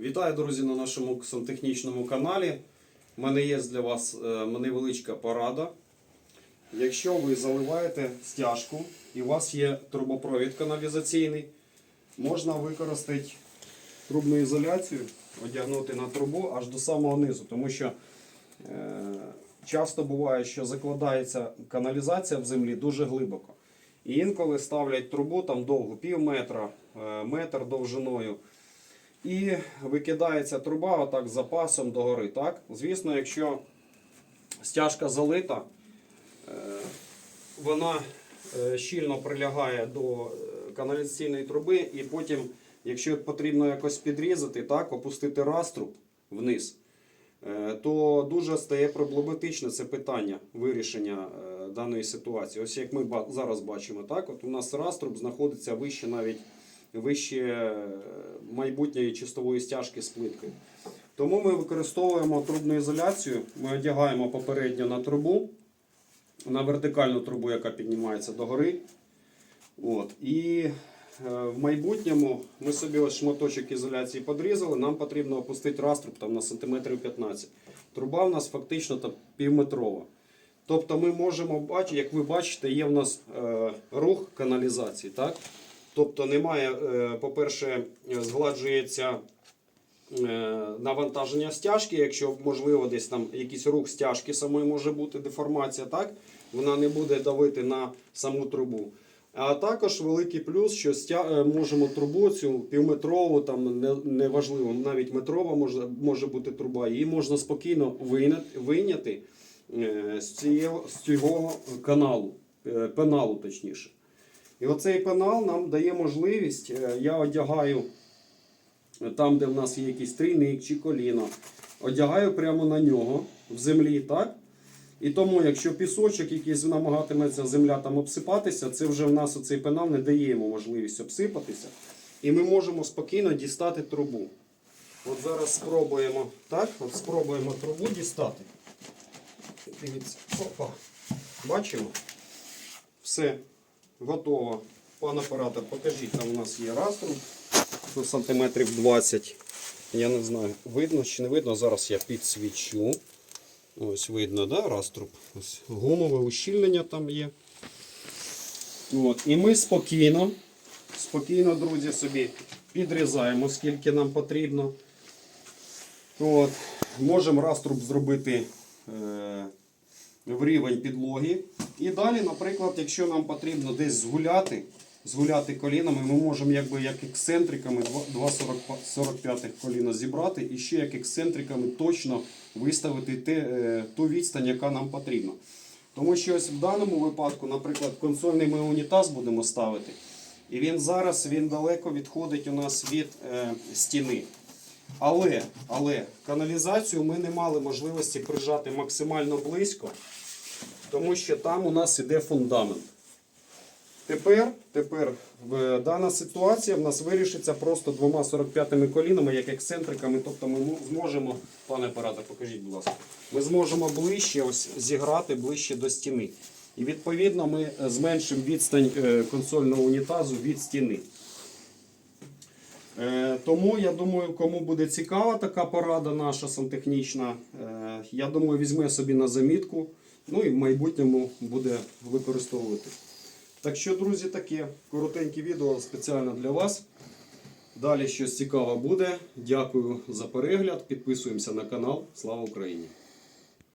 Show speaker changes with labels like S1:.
S1: Вітаю, друзі, на нашому сантехнічному каналі. У мене є для вас е, невеличка порада. Якщо ви заливаєте стяжку і у вас є трубопровід каналізаційний, можна використати трубну ізоляцію, одягнути на трубу аж до самого низу, тому що е, часто буває, що закладається каналізація в землі дуже глибоко. І інколи ставлять трубу там довгу, пів метра, е, метр довжиною. І викидається труба отак з запасом догори. Так? Звісно, якщо стяжка залита, е, вона е, щільно прилягає до е, каналізаційної труби, і потім, якщо потрібно якось підрізати, так, опустити раструб вниз, то дуже стає проблематичне це питання вирішення даної ситуації. Ось як ми зараз бачимо, так, от у нас раструб знаходиться вище навіть вище е, майбутньої чистової стяжки з плиткою. Тому ми використовуємо трубну ізоляцію. Ми одягаємо попередньо на трубу, на вертикальну трубу, яка піднімається догори. От. І е, в майбутньому ми собі ось шматочок ізоляції подрізали, нам потрібно опустити раструб там, на сантиметрів 15. Труба в нас фактично там, півметрова. Тобто ми можемо бачити, як ви бачите, є в нас е, рух каналізації. Так? Тобто немає, е, по-перше, згладжується е, навантаження стяжки, якщо можливо десь там якийсь рух стяжки самої може бути деформація, так? вона не буде давити на саму трубу. А також великий плюс, що стя... е, можемо трубу цю півметрову, там не- неважливо, навіть метрова може, може бути труба, її можна спокійно вийняти, з, цього, з каналу, пеналу точніше. І оцей пенал нам дає можливість, е, я одягаю е, там, де в нас є якийсь трійник чи коліно, одягаю прямо на нього в землі, так? І тому, якщо пісочок якийсь намагатиметься земля там обсипатися, це вже в нас оцей пенал не дає йому можливість обсипатися. І ми можемо спокійно дістати трубу. От зараз спробуємо, так? От спробуємо трубу дістати. Дивіться, опа. Бачимо? Все, готово. Пан оператор, покажіть, там у нас є раструб. Тут сантиметрів 20. Я не знаю, видно чи не видно. Зараз я підсвічу. Ось видно, да, раструб. Ось гумове ущільнення там є. От. І ми спокійно, спокійно, друзі, собі підрізаємо, скільки нам потрібно. От. Можемо раструб зробити е, в рівень підлоги. І далі, наприклад, якщо нам потрібно десь згуляти, згуляти колінами, ми можемо якби як ексцентриками 2,45 коліна зібрати і ще як ексцентриками точно виставити те, е, ту відстань, яка нам потрібна. Тому що ось в даному випадку, наприклад, консольний ми унітаз будемо ставити. І він зараз він далеко відходить у нас від е, стіни. Але, але каналізацію ми не мали можливості прижати максимально близько, тому що там у нас іде фундамент. Тепер, тепер дана ситуація в нас вирішиться просто двома 45 колінами, як ексцентриками. Тобто ми зможемо, пане оператор, покажіть, будь ласка, ми зможемо ближче ось зіграти ближче до стіни. І відповідно ми е, зменшимо відстань е, консольного унітазу від стіни. Е, Тому я думаю, кому буде цікава така порада наша сантехнічна, е, я думаю, візьме собі на замітку, ну і в майбутньому буде використовувати. Так що, друзі, таке коротеньке відео спеціально для вас. Далі щось цікаве буде. Дякую за перегляд. Підписуємося на канал. Слава Україні!